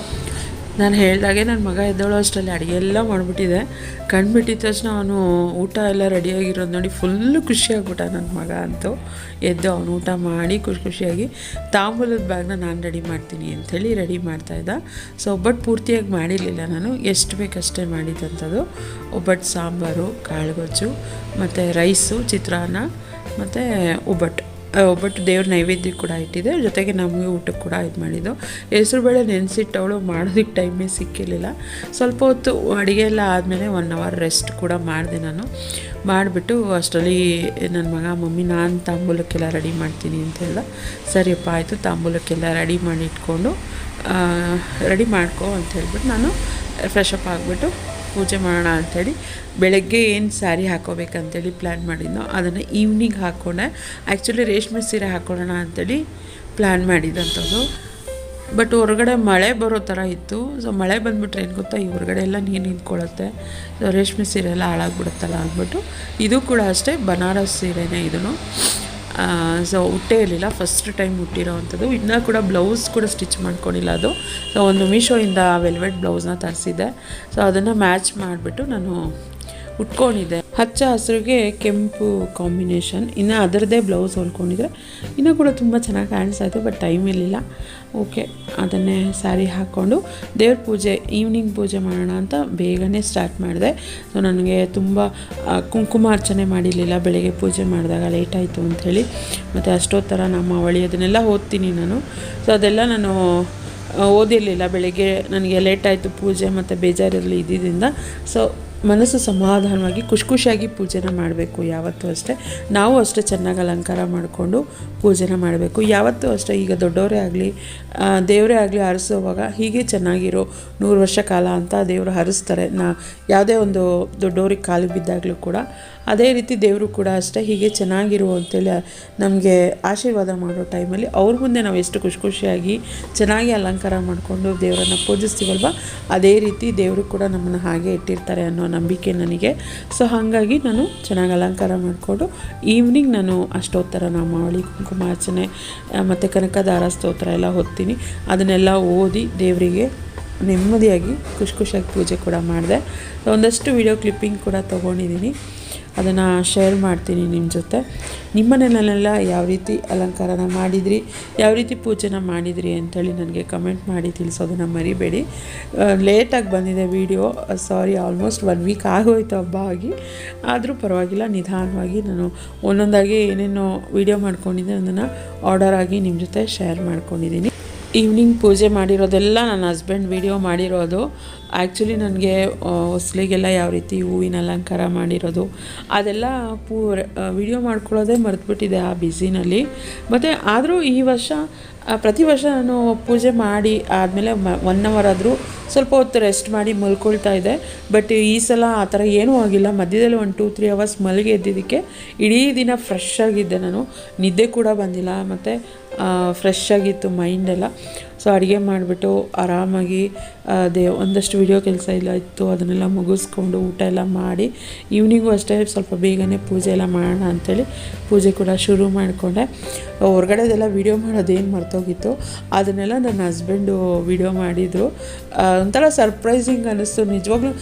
ನಾನು ಹೇಳಿದಾಗೆ ನನ್ನ ಮಗ ಎದ್ದೋಳು ಅಷ್ಟರಲ್ಲಿ ಅಡುಗೆ ಎಲ್ಲ ಮಾಡಿಬಿಟ್ಟಿದೆ. ಕಣ್ಬಿಟ್ಟಿದ ತಕ್ಷಣ ಅವನು ಊಟ ಎಲ್ಲ ರೆಡಿಯಾಗಿರೋದು ನೋಡಿ ಫುಲ್ಲು ಖುಷಿಯಾಗ್ಬಿಟ್ಟ ನನ್ನ ಮಗ ಅಂತೂ. ಎದ್ದು ಅವನು ಊಟ ಮಾಡಿ ಖುಷಿ ಖುಷಿಯಾಗಿ ತಾಂಬೂಲದ ಬ್ಯಾಗ್ನ ನಾನು ರೆಡಿ ಮಾಡ್ತೀನಿ ಅಂಥೇಳಿ ರೆಡಿ ಮಾಡ್ತಾಯಿದ್ದ ಸೊ ಒಬ್ಬಟ್ಟು ಪೂರ್ತಿಯಾಗಿ ಮಾಡಿರಲಿಲ್ಲ ನಾನು. ಎಷ್ಟು ಬೇಕಷ್ಟೇ ಮಾಡಿದ್ದಂಥದ್ದು ಒಬ್ಬಟ್ಟು ಸಾಂಬಾರು, ಕಾಳುಗೊಜ್ಜು, ಮತ್ತು ರೈಸು ಚಿತ್ರಾನ್ನ, ಮತ್ತು ಒಬ್ಬಟ್ಟು ಒಬ್ಬಟ್ಟು ದೇವ್ರ ನೈವೇದ್ಯ ಕೂಡ ಇಟ್ಟಿದೆ. ಜೊತೆಗೆ ನಮಗೆ ಊಟಕ್ಕೆ ಕೂಡ ಇದು ಮಾಡಿದ್ದು. ಹೆಸರುಬೇಳೆ ನೆನೆಸಿಟ್ಟವಳು ಮಾಡೋದಕ್ಕೆ ಟೈಮೇ ಸಿಕ್ಕಿರಲಿಲ್ಲ. ಸ್ವಲ್ಪ ಹೊತ್ತು ಅಡುಗೆ ಎಲ್ಲ ಆದಮೇಲೆ ಒನ್ ಅವರ್ ರೆಸ್ಟ್ ಕೂಡ ಮಾಡಿದೆ ನಾನು. ಮಾಡಿಬಿಟ್ಟು ಅಷ್ಟರಲ್ಲಿ ನನ್ನ ಮಗ, ಮಮ್ಮಿ, ನಾನು ತಾಂಬೂಲಕ್ಕೆಲ್ಲ ರೆಡಿ ಮಾಡ್ತೀನಿ ಅಂತ ಹೇಳ್ದ. ಸರಿಯಪ್ಪ, ಆಯಿತು, ತಾಂಬೂಲಕ್ಕೆಲ್ಲ ರೆಡಿ ಮಾಡಿ ಇಟ್ಕೊಂಡು ರೆಡಿ ಮಾಡ್ಕೊ ಅಂತ ಹೇಳ್ಬಿಟ್ಟು ನಾನು ಫ್ರೆಶ್ ಅಪ್ ಆಗಿಬಿಟ್ಟು ಪೂಜೆ ಮಾಡೋಣ ಅಂಥೇಳಿ ಬೆಳಗ್ಗೆ ಏನು ಸ್ಯಾರಿ ಹಾಕೋಬೇಕಂತೇಳಿ ಪ್ಲ್ಯಾನ್ ಮಾಡಿದ್ನೋ ಅದನ್ನು ಈವ್ನಿಂಗ್ ಹಾಕೋಣ. ಆ್ಯಕ್ಚುಲಿ ರೇಷ್ಮೆ ಸೀರೆ ಹಾಕೊಳ್ಳೋಣ ಅಂಥೇಳಿ ಪ್ಲ್ಯಾನ್ ಮಾಡಿದಂಥದ್ದು. ಬಟ್ ಹೊರಗಡೆ ಮಳೆ ಬರೋ ಥರ ಇತ್ತು. ಸೊ ಮಳೆ ಬಂದುಬಿಟ್ರೆ ಏನು ಗೊತ್ತಾ? ಈ ಹೊರಗಡೆ ಎಲ್ಲ ನೀರು ನಿಂತ್ಕೊಳ್ಳುತ್ತೆ. ಸೊ ರೇಷ್ಮೆ ಸೀರೆ ಎಲ್ಲ ಹಾಳಾಗ್ಬಿಡುತ್ತಲ್ಲ ಅಂದ್ಬಿಟ್ಟು. ಇದು ಕೂಡ ಅಷ್ಟೇ, ಬನಾರಸ್ ಸೀರೆನೇ ಇದನ್ನು. ಸೊ ಹುಟ್ಟೇ ಇರಲಿಲ್ಲ. ಫಸ್ಟ್ ಟೈಮ್ ಹುಟ್ಟಿರೋ ಅಂಥದ್ದು ಇನ್ನೂ ಕೂಡ ಬ್ಲೌಸ್ ಕೂಡ ಸ್ಟಿಚ್ ಮಾಡ್ಕೊಂಡಿಲ್ಲ ಅದು. ಸೊ ಒಂದು ಮೀಶೋಯಿಂದ ವೆಲ್ವೆಟ್ ಬ್ಲೌಸ್ನ ತರಿಸಿದ್ದೆ. ಸೊ ಅದನ್ನು ಮ್ಯಾಚ್ ಮಾಡಿಬಿಟ್ಟು ನಾನು ಉಟ್ಕೊಂಡಿದ್ದೆ. ಹಚ್ಚ ಹಸಿರಿಗೆ ಕೆಂಪು ಕಾಂಬಿನೇಷನ್. ಇನ್ನು ಅದರದ್ದೇ ಬ್ಲೌಸ್ ಹೊಲ್ಕೊಂಡಿದ್ರೆ ಇನ್ನೂ ಕೂಡ ತುಂಬ ಚೆನ್ನಾಗಿ ಕಾಣಿಸ್ತಾಯಿತ್ತು ಬಟ್ ಟೈಮ್ ಇರಲಿಲ್ಲ. ಓಕೆ ಅದನ್ನೇ ಸ್ಯಾರಿ ಹಾಕ್ಕೊಂಡು ದೇವ್ರ ಪೂಜೆ ಈವ್ನಿಂಗ್ ಪೂಜೆ ಮಾಡೋಣ ಅಂತ ಬೇಗನೆ ಸ್ಟಾರ್ಟ್ ಮಾಡಿದೆ. ಸೊ ನನಗೆ ತುಂಬ ಕುಂಕುಮಾರ್ಚನೆ ಮಾಡಿರಲಿಲ್ಲ, ಬೆಳಗ್ಗೆ ಪೂಜೆ ಮಾಡಿದಾಗ ಲೇಟ್ ಆಯಿತು ಅಂಥೇಳಿ. ಮತ್ತು ಅಷ್ಟೊತ್ತರ ನಮ್ಮ ಅವಳಿ ಅದನ್ನೆಲ್ಲ ಓದ್ತೀನಿ ನಾನು. ಸೊ ಅದೆಲ್ಲ ನಾನು ಓದಿರಲಿಲ್ಲ. ಬೆಳಗ್ಗೆ ನನಗೆ ಲೇಟ್ ಆಯಿತು ಪೂಜೆ, ಮತ್ತು ಬೇಜಾರಿರಲಿ ಇದ್ದಿದ್ದರಿಂದ ಸೊ ಮನಸ್ಸು ಸಮಾಧಾನವಾಗಿ ಖುಷಿ ಖುಷಿಯಾಗಿ ಪೂಜೆನ ಮಾಡಬೇಕು, ಯಾವತ್ತೂ ಅಷ್ಟೇ. ನಾವು ಅಷ್ಟೇ ಚೆನ್ನಾಗಿ ಅಲಂಕಾರ ಮಾಡಿಕೊಂಡು ಪೂಜೆನ ಮಾಡಬೇಕು. ಯಾವತ್ತೂ ಅಷ್ಟೇ, ಈಗ ದೊಡ್ಡವರೇ ಆಗಲಿ ದೇವರೇ ಆಗಲಿ ಹರಿಸುವಾಗ ಹೀಗೆ ಚೆನ್ನಾಗಿರೋ ನೂರು ವರ್ಷ ಕಾಲ ಅಂತ ದೇವರು ಹರಿಸ್ತಾರೆ ನಾ ಯಾವುದೇ ಒಂದು ದೊಡ್ಡವ್ರಿಗೆ ಕಾಲು ಬಿದ್ದಾಗಲೂ ಕೂಡ ಅದೇ ರೀತಿ ದೇವರು ಕೂಡ ಅಷ್ಟೇ ಹೀಗೆ ಚೆನ್ನಾಗಿರು ಅಂತೇಳಿ ನಮಗೆ ಆಶೀರ್ವಾದ ಮಾಡೋ ಟೈಮಲ್ಲಿ ಅವ್ರ ಮುಂದೆ ನಾವು ಎಷ್ಟು ಖುಷಿ ಖುಷಿಯಾಗಿ ಚೆನ್ನಾಗಿ ಅಲಂಕಾರ ಮಾಡಿಕೊಂಡು ದೇವರನ್ನು ಪೂಜಿಸ್ತೀವಲ್ವ? ಅದೇ ರೀತಿ ದೇವರು ಕೂಡ ನಮ್ಮನ್ನು ಹಾಗೆ ಇಟ್ಟಿರ್ತಾರೆ ಅನ್ನೋ ನಂಬಿಕೆ ನನಗೆ. ಸೊ ಹಾಗಾಗಿ ನಾನು ಚೆನ್ನಾಗಿ ಅಲಂಕಾರ ಮಾಡಿಕೊಂಡು ಈವ್ನಿಂಗ್ ನಾನು ಅಷ್ಟೋತ್ತರ ಮಾಡಿ ಕುಂಕುಮಾರ್ಚನೆ ಮತ್ತು ಕನಕದಾರ ಸ್ತೋತ್ರ ಎಲ್ಲ ಓದ್ತೀನಿ ಅದನ್ನೆಲ್ಲ ಓದಿ ದೇವರಿಗೆ ನೆಮ್ಮದಿಯಾಗಿ ಖುಷಿ ಖುಷಿಯಾಗಿ ಪೂಜೆ ಕೂಡ ಮಾಡಿದೆ. ಒಂದಷ್ಟು ವಿಡಿಯೋ ಕ್ಲಿಪ್ಪಿಂಗ್ ಕೂಡ ತೊಗೊಂಡಿದ್ದೀನಿ ಅದನ್ನು ಶೇರ್ ಮಾಡ್ತೀನಿ ನಿಮ್ಮ ಜೊತೆ. ನಿಮ್ಮನೆಯಲ್ಲೆಲ್ಲ ಯಾವ ರೀತಿ ಅಲಂಕಾರನ ಮಾಡಿದ್ರಿ? ಯಾವ ರೀತಿ ಪೂಜೆನ ಮಾಡಿದ್ರಿ ಅಂಥೇಳಿ ನನಗೆ ಕಮೆಂಟ್ ಮಾಡಿ ತಿಳಿಸೋದನ್ನು ಮರಿಬೇಡಿ. ಲೇಟಾಗಿ ಬಂದಿದೆ video sorry almost one week ಆಗೋಯ್ತು ಹಬ್ಬ ಆಗಿ. ಆದರೂ ಪರವಾಗಿಲ್ಲ, ನಿಧಾನವಾಗಿ ನಾನು ಒಂದೊಂದಾಗಿ ಏನೇನೋ ವೀಡಿಯೋ ಮಾಡ್ಕೊಂಡಿದ್ದೆ, ಅದನ್ನು ಆರ್ಡರ್ ಆಗಿ ನಿಮ್ಮ ಜೊತೆ ಶೇರ್ ಮಾಡ್ಕೊಂಡಿದ್ದೀನಿ ಈವ್ನಿಂಗ್ ಪೂಜೆ ಮಾಡಿರೋದೆಲ್ಲ ನನ್ನ ಹಸ್ಬೆಂಡ್ ವಿಡಿಯೋ ಮಾಡಿರೋದು. ಆ್ಯಕ್ಚುಲಿ ನನಗೆ ಹೊಸ್ಲಿಗೆಲ್ಲ ಯಾವ ರೀತಿ ಹೂವಿನ ಅಲಂಕಾರ ಮಾಡಿರೋದು, ಅದೆಲ್ಲ ಪೂ ವಿಡಿಯೋ ಮಾಡ್ಕೊಳ್ಳೋದೇ ಮರೆತುಬಿಟ್ಟಿದೆ ಆ ಬಿಸಿನಲ್ಲಿ ಮತ್ತು ಆದರೂ ಈ ವರ್ಷ ಪ್ರತಿ ವರ್ಷ ನಾನು ಪೂಜೆ ಮಾಡಿ ಆದಮೇಲೆ ಒನ್ ಅವರ್ ಆದರೂ ಸ್ವಲ್ಪ ಹೊತ್ತು ರೆಸ್ಟ್ ಮಾಡಿ ಮಲ್ಕೊಳ್ತಾ ಇದೆ. ಬಟ್ ಈ ಸಲ ಆ ಥರ ಏನೂ ಆಗಿಲ್ಲ. ಮಧ್ಯದಲ್ಲಿ ಒಂದು ಟೂ ತ್ರೀ ಅವರ್ಸ್ ಮಲಗಿ ಎದ್ದಿದ್ದಕ್ಕೆ ಇಡೀ ದಿನ ಫ್ರೆಶ್ ಆಗಿದ್ದೆ ನಾನು. ನಿದ್ದೆ ಕೂಡ ಬಂದಿಲ್ಲ. ಮತ್ತು ಫ್ರೆಶ್ ಆಗಿತ್ತು ಮೈಂಡೆಲ್ಲ ಸೊ ಅಡುಗೆ ಮಾಡಿಬಿಟ್ಟು ಆರಾಮಾಗಿ ಅದೇ ಒಂದಷ್ಟು ವಿಡಿಯೋ ಕೆಲಸ ಇಲ್ಲ ಇತ್ತು, ಅದನ್ನೆಲ್ಲ ಮುಗಿಸ್ಕೊಂಡು ಊಟ ಎಲ್ಲ ಮಾಡಿ ಈವ್ನಿಂಗು ಅಷ್ಟೇ ಸ್ವಲ್ಪ ಬೇಗನೆ ಪೂಜೆ ಎಲ್ಲ ಮಾಡೋಣ ಅಂಥೇಳಿ ಪೂಜೆ ಕೂಡ ಶುರು ಮಾಡಿಕೊಂಡೆ. ಹೊರಗಡೆದೆಲ್ಲ ವೀಡಿಯೋ ಮಾಡೋದೇನು ಮರ್ತೋಗಿತ್ತು, ಅದನ್ನೆಲ್ಲ ನನ್ನ ಹಸ್ಬೆಂಡು ವೀಡಿಯೋ ಮಾಡಿದರು. ಒಂಥರ ಸರ್ಪ್ರೈಸಿಂಗ್ ಅನ್ನಿಸ್ತು ನಿಜವಾಗ್ಲೂ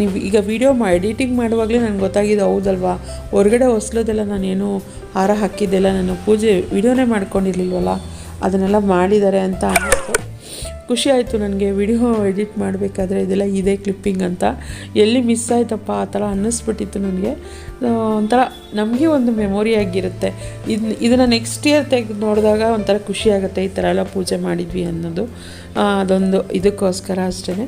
ನೀವು ಈಗ ವೀಡಿಯೋ ಮಾ ಎಡಿಟಿಂಗ್ ಮಾಡುವಾಗಲೇ ನನಗೆ ಗೊತ್ತಾಗಿದೆ ಹೌದಲ್ವಾ? ಹೊರಗಡೆ ಹೊಸಲೋದೆಲ್ಲ ನಾನೇನು ಹಾರ ಹಾಕಿದ್ದೆಲ್ಲ ನಾನು ಪೂಜೆ ವೀಡಿಯೋನೇ ಮಾಡ್ಕೊಂಡಿರ್ಲಿಲ್ವಲ್ಲ? ಅದನ್ನೆಲ್ಲ ಮಾಡಿದ್ದಾರೆ ಅಂತ ಖುಷಿ ಆಯಿತು ನನಗೆ ವಿಡಿಯೋ ಎಡಿಟ್ ಮಾಡಬೇಕಾದ್ರೆ ಇದೆಲ್ಲ ಇದೆ ಕ್ಲಿಪ್ಪಿಂಗ್ ಅಂತ. ಎಲ್ಲಿ ಮಿಸ್ ಆಯ್ತಪ್ಪ ಆ ಥರ ಅನ್ನಿಸ್ಬಿಟ್ಟಿತ್ತು ನನಗೆ. ಒಂಥರ ನಮಗೆ ಒಂದು ಮೆಮೊರಿ ಆಗಿರುತ್ತೆ. ಇದನ್ನ ಇದನ್ನು ನೆಕ್ಸ್ಟ್ ಇಯರ್ ತೆಗೆದು ನೋಡಿದಾಗ ಒಂಥರ ಖುಷಿ ಆಗುತ್ತೆ ಈ ಥರ ಎಲ್ಲ ಪೂಜೆ ಮಾಡಿದ್ವಿ ಅನ್ನೋದು. ಅದೊಂದು ಇದಕ್ಕೋಸ್ಕರ ಅಷ್ಟೇ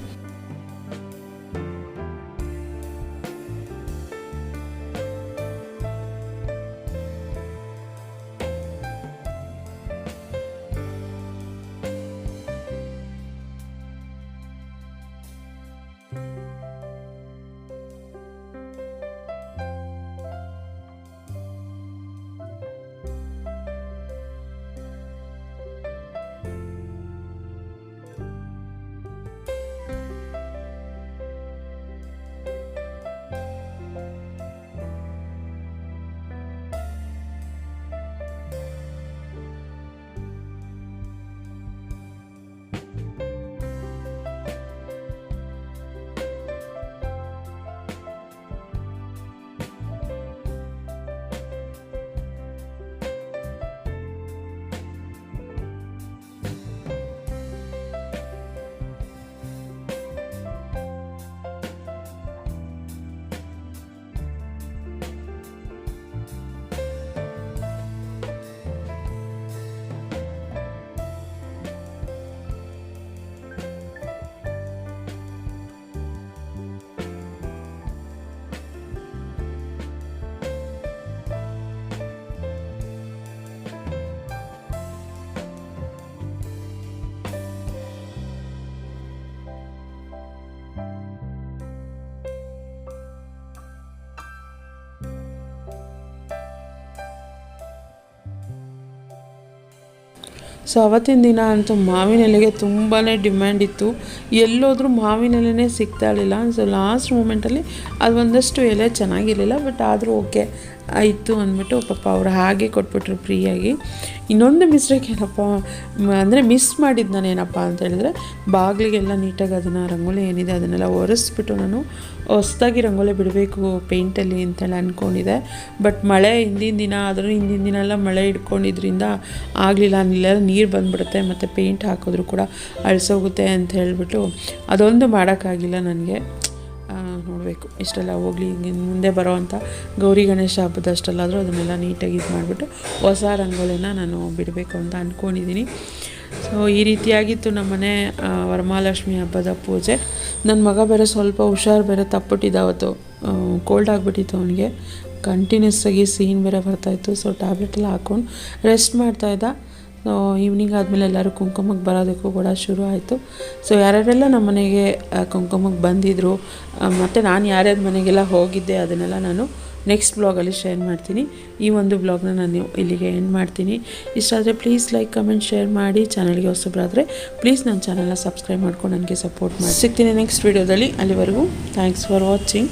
ಸೊ ಅವತ್ತಿನ ದಿನ ಅಂತೂ ಮಾವಿನ ಎಲೆಗೆ ತುಂಬಾ ಡಿಮ್ಯಾಂಡ್ ಇತ್ತು. ಎಲ್ಲೋದ್ರೂ ಮಾವಿನ ಎಲೆನೇ ಸಿಗ್ತಾ ಇರಲಿಲ್ಲ. ಸೊ ಲಾಸ್ಟ್ ಮೂಮೆಂಟಲ್ಲಿ ಅದು ಒಂದಷ್ಟು ಎಲೆ ಚೆನ್ನಾಗಿರಲಿಲ್ಲ ಬಟ್ ಆದರೂ ಓಕೆ ಆಯಿತು ಅಂದ್ಬಿಟ್ಟು ಪಾಪ ಅವ್ರು ಹಾಗೆ ಕೊಟ್ಬಿಟ್ರು ಫ್ರೀಯಾಗಿ. ಇನ್ನೊಂದು ಮಿಸ್ಟೇಕ್ ಏನಪ್ಪ ಅಂದರೆ ಮಿಸ್ ಮಾಡಿದ್ದು ನಾನು ಏನಪ್ಪ ಅಂತ ಹೇಳಿದ್ರೆ, ಬಾಗಿಲಿಗೆಲ್ಲ ನೀಟಾಗಿ ಅದನ್ನು ರಂಗೋಲಿ ಏನಿದೆ ಅದನ್ನೆಲ್ಲ ಒರೆಸ್ಬಿಟ್ಟು ನಾನು ಹೊಸ್ದಾಗಿ ರಂಗೋಲಿ ಬಿಡಬೇಕು ಪೇಂಟಲ್ಲಿ ಅಂತೇಳಿ ಅಂದ್ಕೊಂಡಿದ್ದೆ ಬಟ್ ಮಳೆ ಹಿಂದಿನ ದಿನ, ಆದರೂ ಹಿಂದಿನ ದಿನ ಎಲ್ಲ ಮಳೆ ಹಿಡ್ಕೊಂಡಿದ್ರಿಂದ ಆಗಲಿಲ್ಲ ಅಲ್ಲೆಲ್ಲ ನೀರು ಬಂದ್ಬಿಡುತ್ತೆ ಮತ್ತು ಪೇಂಟ್ ಹಾಕಿದ್ರು ಕೂಡ ಅಳಿಸೋಗುತ್ತೆ ಅಂತ ಹೇಳಿಬಿಟ್ಟು ಅದೊಂದು ಮಾಡೋಕ್ಕಾಗಿಲ್ಲ ನನಗೆ. ನೋಡಬೇಕು. ಇಷ್ಟೆಲ್ಲ ಹೋಗಲಿ ಮುಂದೆ ಬರೋವಂಥ ಗೌರಿ ಗಣೇಶ ಹಬ್ಬದಷ್ಟಲ್ಲಾದರೂ ಅದನ್ನೆಲ್ಲ ನೀಟಾಗಿ ಇದು ಮಾಡಿಬಿಟ್ಟು ಹೊಸ ರಂಗೋಲಿನ ನಾನು ಬಿಡಬೇಕು ಅಂತ ಅಂದ್ಕೊಂಡಿದ್ದೀನಿ ಸೊ ಈ ರೀತಿಯಾಗಿತ್ತು ನಮ್ಮನೆ ವರಮಹಾಲಕ್ಷ್ಮಿ ಹಬ್ಬದ ಪೂಜೆ. ನನ್ನ ಮಗ ಬೇರೆ ಸ್ವಲ್ಪ ಹುಷಾರು ಬೇರೆ ತಪ್ಪಿಟ್ಟಿದ್ದ ಅವತ್ತು. ಕೋಲ್ಡ್ ಆಗಿಬಿಟ್ಟಿತ್ತು ಅವನಿಗೆ. ಕಂಟಿನ್ಯೂಸ್ ಆಗಿ ಸೀನ್ ಬೇರೆ ಬರ್ತಾಯಿತ್ತು ಸೊ ಟ್ಯಾಬ್ಲೆಟ್ ಎಲ್ಲ ಹಾಕ್ಕೊಂಡು ರೆಸ್ಟ್ ಮಾಡ್ತಾಯಿದ್ದ ಸೊ ಈವ್ನಿಂಗ್ ಆದಮೇಲೆ ಎಲ್ಲರೂ ಕುಂಕುಮಕ್ಕೆ ಬರೋದಕ್ಕೂ ಕೂಡ ಶುರು ಆಯಿತು. ಸೊ ಯಾರ್ಯಾರೆಲ್ಲ ನಮ್ಮ ಮನೆಗೆ ಕುಂಕುಮಕ್ಕೆ ಬಂದಿದ್ದರು ಮತ್ತು ನಾನು ಯಾರ್ಯಾರ ಮನೆಗೆಲ್ಲ ಹೋಗಿದ್ದೆ ಅದನ್ನೆಲ್ಲ ನಾನು ನೆಕ್ಸ್ಟ್ ಬ್ಲಾಗಲ್ಲಿ ಶೇರ್ ಮಾಡ್ತೀನಿ. ಈ ಒಂದು ಬ್ಲಾಗ್ನ ನಾನು ಇಲ್ಲಿಗೆ ಎಂಡ್ ಮಾಡ್ತೀನಿ. ಇಷ್ಟ ಆದರೆ ಪ್ಲೀಸ್ ಲೈಕ್ ಕಮೆಂಟ್ ಶೇರ್ ಮಾಡಿ ಚಾನಲ್ಗೆ ಹೊಸಬ್ರಾದರೆ ಪ್ಲೀಸ್ ನನ್ನ ಚಾನಲ್ನ ಸಬ್ಸ್ಕ್ರೈಬ್ ಮಾಡ್ಕೊಂಡು ನನಗೆ ಸಪೋರ್ಟ್ ಮಾಡಿ. ಸಿಗ್ತೀನಿ ನೆಕ್ಸ್ಟ್ ವೀಡಿಯೋದಲ್ಲಿ ಅಲ್ಲಿವರೆಗೂ ಥ್ಯಾಂಕ್ಸ್ ಫಾರ್ ವಾಚಿಂಗ್